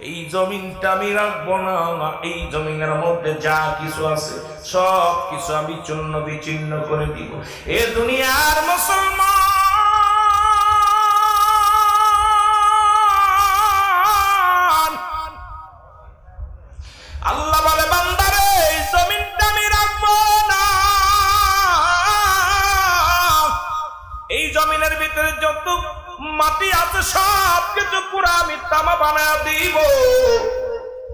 এই জমিনটা আমি রাখব না এই জমিনের মধ্যে যা কিছু আছে, সব কিছু আমি চূর্ণ বিচ্ছিন্ন করে দিব। এ দুনিয়ার মুসলমান! এই জমিনের ভিতরে যত মাটি আছে, সব কিছু পুরা আমি তামা বানায় দিব।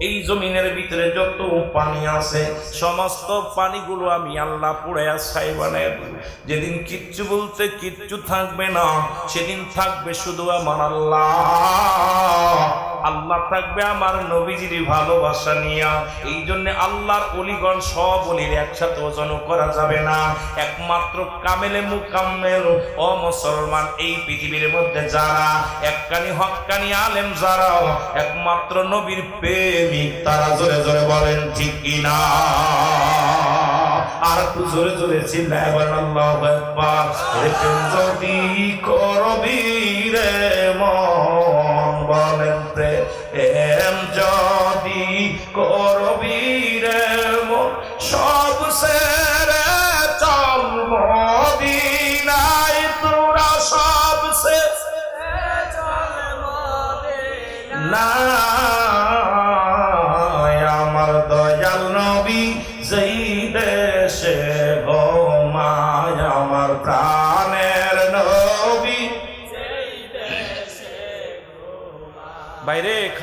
এই জমিনের ভিতরে যত পানি আছে, সমস্ত পানিগুলো আমি আল্লাহ পুড়াইয়া ছাই বানাই যেদিন কিচ্ছু বলতে কিচ্ছু থাকবে না, সেদিন থাকবে শুধু আমার আল্লাহ। আল্লাহ থাকবে আমার নবীজির ভালোবাসা নিয়া। এই জন্য আল্লাহর অলিগণ সব অলির একসাথে ওজন করা যাবে না। একমাত্র কামেলে মুকাম্মেল ও মুসলমান এই পৃথিবীর মধ্যে যারা এককানি হক্কানি আলেম যারাও, একমাত্র নবীর প্রেমিক, তারা জোরে জোরে বলেন, ঠিক কিনা আর একটু জোরে জোরে চিল্লায় বলেন, আল্লাহু যদি করবি রে মন বলেন এম যদি করবি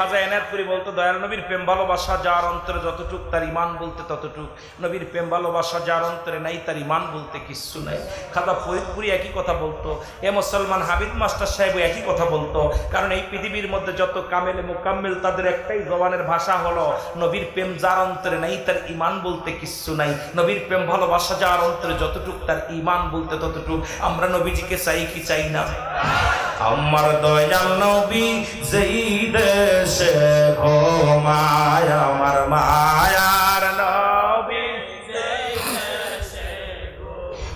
খাজা এনায়তপুরি বলতো দয়াল নবীর প্রেম ভালোবাসা যার অন্তরে যতটুক তার ইমান বলতে ততটুক। নবীর প্রেম ভালোবাসা যার অন্তরে নাই, তার ইমান বলতে কিচ্ছু নাই। খাজা ফরিদপুরি একই কথা বলতো, এ মুসলমান হাবিব মাস্টার সাহেব একই কথা বলতো। কারণ এই পৃথিবীর মধ্যে যত কামেলে মোকাম্মেল, তাদের একটাই জবানের ভাষা হলো, নবীর প্রেম যার অন্তরে নাই, তার ইমান বলতে কিচ্ছু নাই। নবীর প্রেম ভালোবাসা যার অন্তরে যতটুক তার ইমান বলতে ততটুক। আমরা নবীজিকে চাই কি চাই না? আমার দয়াল নবী যেই দেশে ঘুমায় আমার মায়ার নবী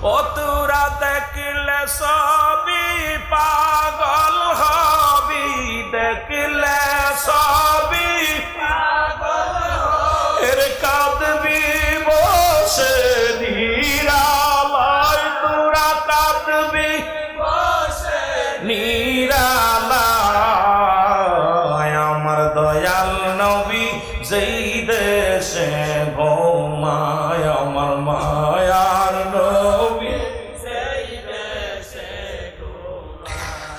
ও তোরা দেখলে সবই পাগল হবি, দেখলে যেই দেশে ঘুমায় আমার মায়ার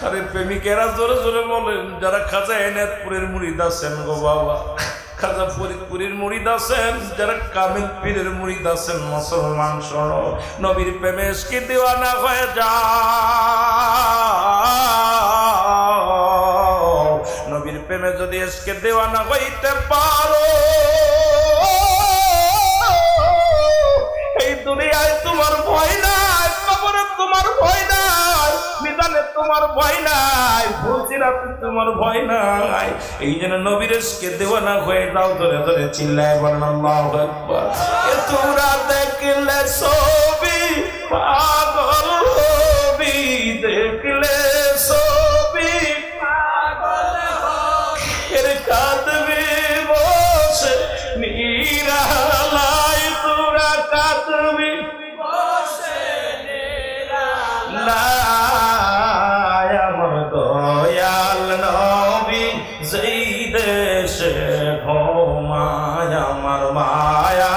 আরে প্রেমিকেরা জোরে জোরে বলেন যারা খাজা এনায়তপুরের মুড়িদ আছেন গো বাবা খাজা ফরিদপুরের মুড়িদ আছেন যারা কামিল পীরের মুড়িদ আছেন মুসলমান শোন নবীর প্রেমে এসকে দেওয়ানা হয়ে যা প্রেমে যদি এসকে দেওয়ানা হইতে পারো, এই দুনিয়ায় তোমার ভয় নাই, কবরে তোমার ভয় নাই বিধানে তোমার ভয় নাই ফুলসিরাতে তোমার ভয় নাই। এই জন্য নবীরেশকে দেওয়ানা হয়ে দাও ধরে ধরে চিল্লায় বলেন, আল্লাহু তোরা দেখলে ছবি, পাগল হবি দেখলে দেশে ঘুমায় আমার মায়া।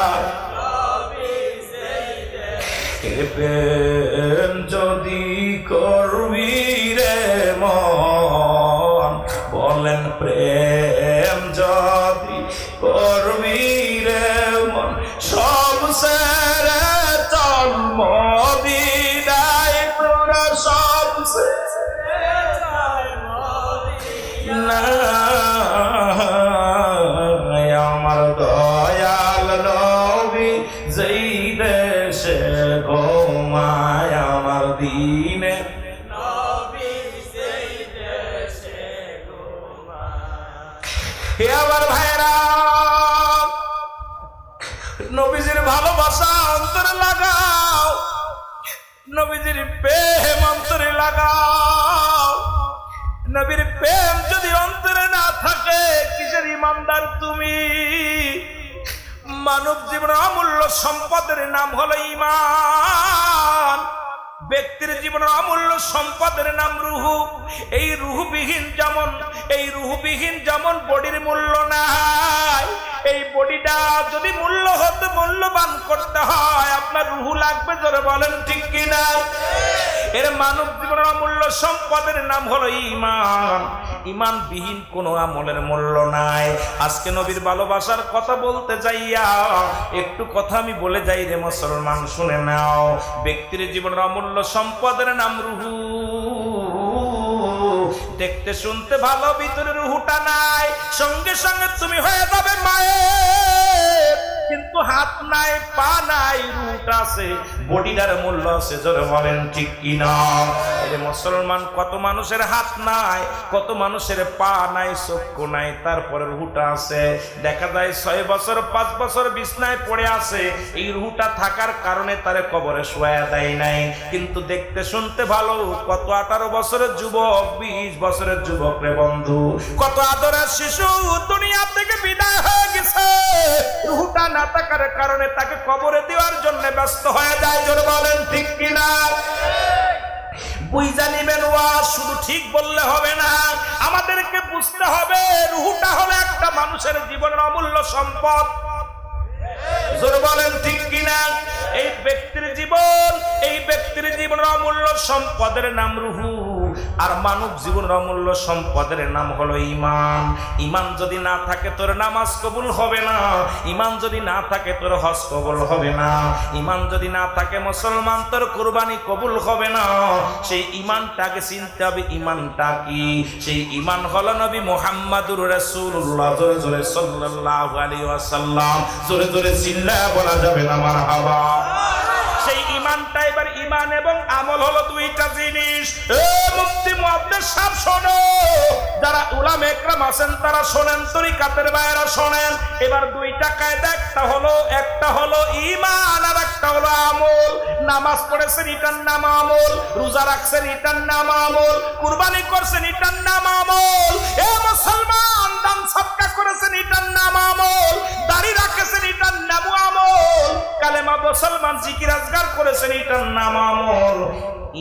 প্রেম যদি করবি রে মন, বলেন প্রেম যদি করবি রে মন, সব সেরে চল মদিনায় তোরা সব না আমার দিনে হে আমার ভাইরা নবীজির ভালোবাসা অন্তরে লাগাও, নবীজির প্রেম অন্তরে লাগাও। নবীর প্রেম যদি অন্তরে না থাকে, কিসের ইমানদার তুমি? মানব জীবন অমূল্য সম্পদের নাম হলো ইমান। ব্যক্তির জীবনের অমূল্য সম্পদের নাম রুহু। এই রুহুবিহীন যেমন, এই রুহুবিহীন যেমন বডির মূল্য নাই। এই বডিটা যদি মূল্য হতে মূল্যবান করতে হয়, আপনার রুহু লাগবে জোরে বলেন ঠিক কিনা? এর মানব জীবনের অমূল্য সম্পদের নাম হলো ইমান ইমান বিহীন কোনো আমলের মূল্য নাই। আজকে নবীর ভালোবাসার কথা বলতে যাইয়া, একটু কথা আমি বলে যাই রে মুসলমান, শুনে নাও। ব্যক্তির জীবনের অমূল্য সম্পদের নাম রুহু। দেখতে শুনতে ভালো, ভিতরে রুহুটা নাই। সঙ্গে সঙ্গে তুমি হয়ে যাবে মায়ের। হাত নাই, পা নাই, রুট আছে। বডিটার মূল্য আছে, জোরে বলেন, ঠিক কি না মুসলমান, কত মানুষের হাত নাই, কত মানুষের পা নাই, চক্ষু নাই তারপরে রুহুটা আছে। দেখা যায় ছয় বছর, পাঁচ বছর বিছনায় পড়ে আছে। এই রুহুটা থাকার কারণে তারে কবরে শোয়া দেয় নাই। কিন্তু দেখতে শুনতে ভালো, কত আঠারো বছরের যুবক, বিশ বছরের যুবক রে বন্ধু। কত আদরের শিশু দুনিয়া থেকে বিদায় হয়ে গেছে। রুহুটা না থাকার কারণে তাকে কবরে দেওয়ার জন্য ব্যস্ত হয়ে যায়, জোর বলেন, ঠিক কিনা? আমাদেরকে বুঝতে হবে, রুহুটা হলো একটা মানুষের জীবনের অমূল্য সম্পদ। জোর বলেন, ঠিক কিনা? এই ব্যক্তির জীবন, এই ব্যক্তির জীবনের অমূল্য সম্পদের নাম রুহু। আর মানব জীবনের অমূল্য সম্পদের নাম হলো ইমান। ইমান যদি না থাকে, তোর নামাজ কবুল হবে না। ইমান যদি না থাকে, তোর হজ কবুল হবে না। ইমান যদি না থাকে, মুসলমান, তোর কোরবানি কবুল হবে না। সেই ইমানটাকে চিনতে হবে, ইমানটা কি? সেই ইমান হলো নবী মোহাম্মদুর রাসূলুল্লাহ। জোরে জোরে সাল্লাল্লাহু আলাইহি ওয়াসাল্লাম। জোরে জোরে চিল্লা বলা যাবে না, মারহাবা। সেই ইমানটা এবার ইমান এবং আমল হলো দুইটা জিনিস। এ মুফতি মুহাদ্দিস সব শোনো। যারা উলামা একরাম আছেন, তারা শোনেন, তরিকাতের বাইরা শোনেন। এবার দুইটা কায়দা, একটা হলো একটা হলো ইমান আর একটা হলো আমল। নামাজ পড়েছেন, এটার নাম আমল। রোজা রাখছেন, এটার নাম আমল। কুরবানি করছেন, এটার নাম আমল। এ মুসলমান, দান সৎকা করেছেন, এটার নাম আমল। দাড়ি রাখেছেন, এটার নাম কালেমা মুসলমান জিকির আজগার করেছেন, এটার নাম আমল।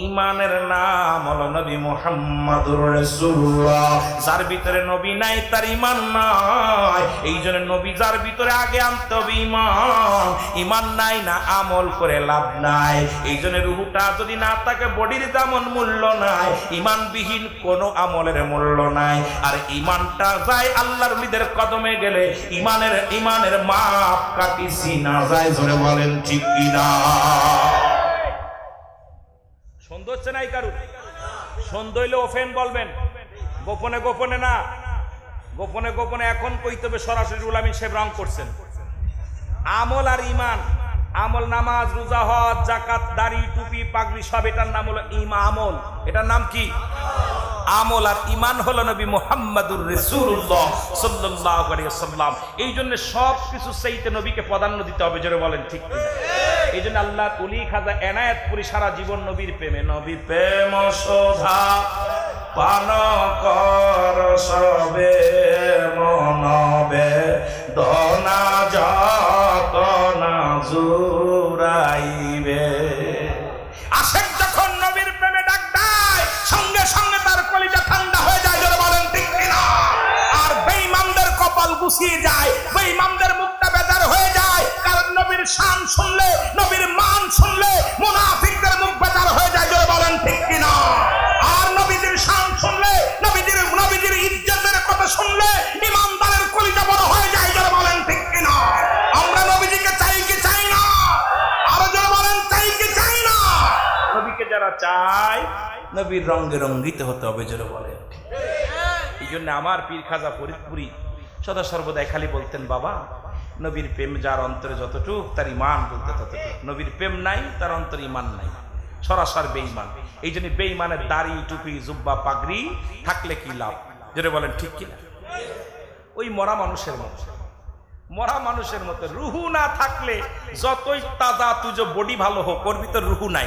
ইমানের নাম হলো নবী মোহাম্মদুর রাসূলুল্লাহ। যার ভিতরে নবী নাই, তার ইমান নাই। এই জন্য নবী যার ভিতরে আগে আনতে হবে ইমান ইমান নাই না, আমল করে লাভ নাই। এই জন্য রুহুটা যদি না থাকে, বডির তেমন মূল্য নাই ইমানবিহীন কোনো আমলের মূল্য নাই। আর ইমানটা যায় আল্লাহর লিদের কদমে গেলে ইমানের ইমানের মাপ কাটিছি না যায় ধরে বলেন, ঠিক কিনা? সন্দেহ হচ্ছে নাই কারু সন্দেহ হইলে ওফেন বলবেন। গোপনে গোপনে না। গোপনে গোপনে এখন কইতে হবে সরাসরি উলামী সাহেব রং করছেন। আমল আর ইমান আমল নামাজ, রোজা, হজ জাকাত দাড়ি, টুপি, পাগড়ি, সব এটার নাম হলো ইমা আমল এটার নাম কি? আমল আর ইমান হলো নবী মুহাম্মাদুর রাসূলুল্লাহ সাল্লাল্লাহু আলাইহি এই জন্য সব কিছু চাইতে নবীকে প্রাধান্য দিতে হবে, জোরে বলেন ঠিক এই জন্য আল্লাহ কুলি খাজা এনায়েত করি সারা জীবন নবীর প্রেমে নবী প্রেম শোভা পান কর সবে মনবে দনা যত না জুরাইবে গুছিয়ে যায়, বেঈমানদের মুখটা বেজার হয়ে যায়। কারণ নবীর শান শুনলে, নবীর মান শুনলে মুনাফিকদের মুখ বেজার হয়ে যায় যারা বলেন ঠিক কিনা? আর নবীদের শান শুনলে নবীদের নবীজির ইজ্জতের কথা শুনলে ইমানদারের কলিজা বড় হয়ে যায় যারা বলেন ঠিক কিনা? আমরা নবীজিকে চাই কি চাই না? আরও যারা বলেন, চাই কি চাই না? নবীকে যারা চায়, নবীর রঙ্গে রঙ্গিত হতে হবে যারা বলে এই জন্য আমার পীর খাজা ফরিদপুরি সদা সর্বদাই খালি বলতেন, বাবা, নবীর প্রেম যার অন্তরে যতটুক, তার ইমান বলতে ততটুক। নবীর প্রেম নাই, তার অন্তরে ইমান নাই। সরাসর বেঈমান। এই জন্য বেঈমানের দাড়ি, টুপি, জুব্বা, পাগড়ি থাকলে কি লাভ? যেটা বলেন, ঠিক কিনা? ওই মরা মানুষের মতো। মরা মানুষের মতো। রুহু না থাকলে যতই তাজা তুজো বডি ভালো হোক, ওর ভিতর রুহু নাই।